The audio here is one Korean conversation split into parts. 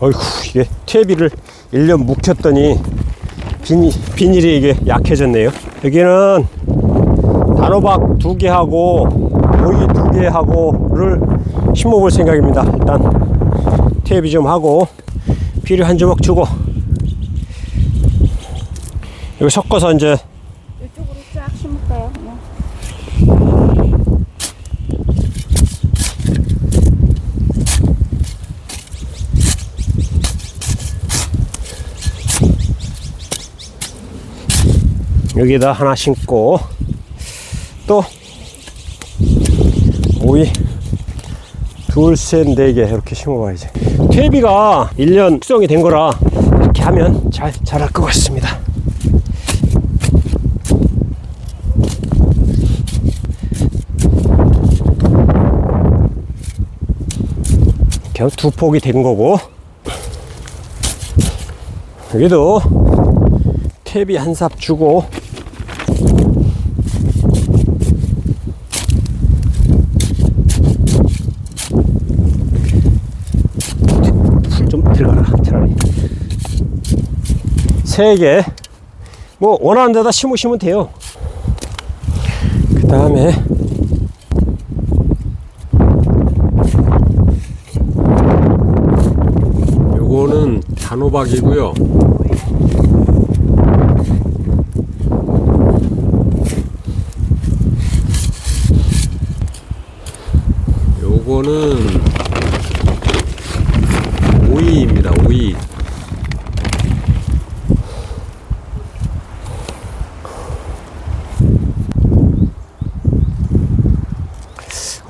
어이구 이게 퇴비를 1년 묵혔더니 비닐, 비닐이 이게 약해졌네요. 여기는 단호박 두 개 하고 오이 두 개 하고를 심어볼 생각입니다. 일단 퇴비 좀 하고 비료 한 주먹 주고 이거 섞어서 이제 이쪽으로 쫙 심을까요? 여기다 하나 심고 또 오이 둘셋네 개 이렇게 심어봐야지. 퇴비가 1년 숙성이 된 거라 이렇게 하면 잘 자랄 것 같습니다. 이렇게 두 폭이 된 거고 여기도 탭이 한삽 주고 좀 들어가라 차라리. 세개뭐 원하는 데다 심으시면 돼요. 그 다음에 요거는 단호박이고요. 요거는 오이입니다. 오이.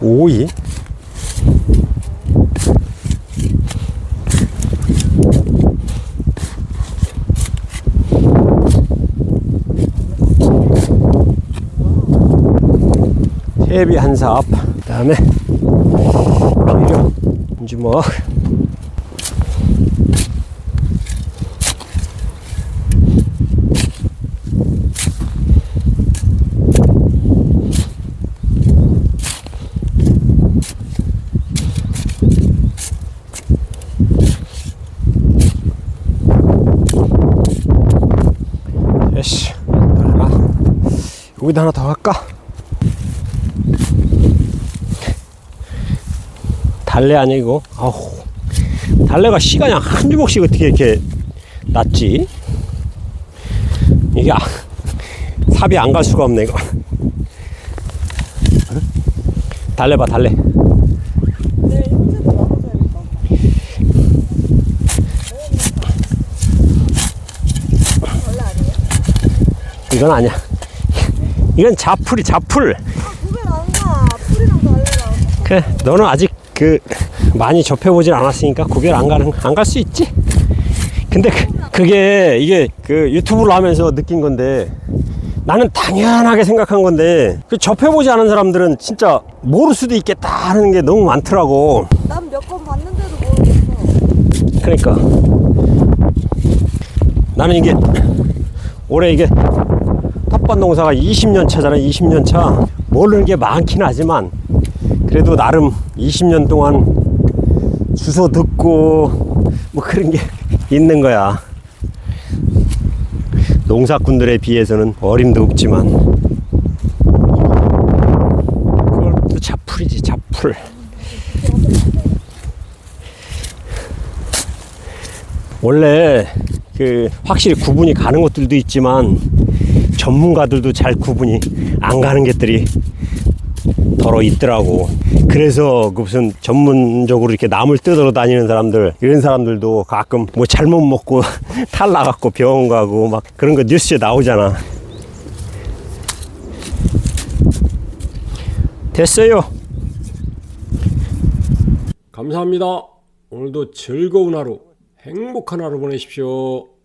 오이? 탭이 한삽 그 다음에 비료 한 주먹 예시 하나 여기다 하나 더 할까? 달래 아니고 아우. 달래가 씨가 그냥 한 주먹씩 어떻게 이렇게 났지? 이게 아, 삽이 안 갈 수가 없네 이거. 달래 봐 달래? 이건 아니야 이건 자풀이 자풀. 그래 너는 아직 그 많이 접해보질 않았으니까 구별 안 가는 안 갈 수 있지 근데 그, 게 이게 그 유튜브를 하면서 느낀 건데 나는 당연하게 생각한 건데 그 접해보지 않은 사람들은 진짜 모를 수도 있겠다 하는 게 너무 많더라고 난 몇 번 봤는데도 모르겠어. 그러니까 나는 이게 올해 이게 텃밭 농사가 20년 차잖아 20년 차. 모르는 게 많긴 하지만 그래도 나름 20년 동안 주워 듣고 뭐 그런 게 있는 거야. 농사꾼들에 비해서는 어림도 없지만 그걸 또 자풀이지 자풀. 원래 그 확실히 구분이 가는 것들도 있지만 전문가들도 잘 구분이 안 가는 것들이 더러 있더라고. 그래서 그 무슨 전문적으로 이렇게 나물 뜯으러 다니는 사람들 이런 사람들도 가끔 뭐 잘못 먹고 탈 나갔고 병원 가고 막 그런 거 뉴스에 나오잖아. 됐어요. 감사합니다. 오늘도 즐거운 하루, 행복한 하루 보내십시오.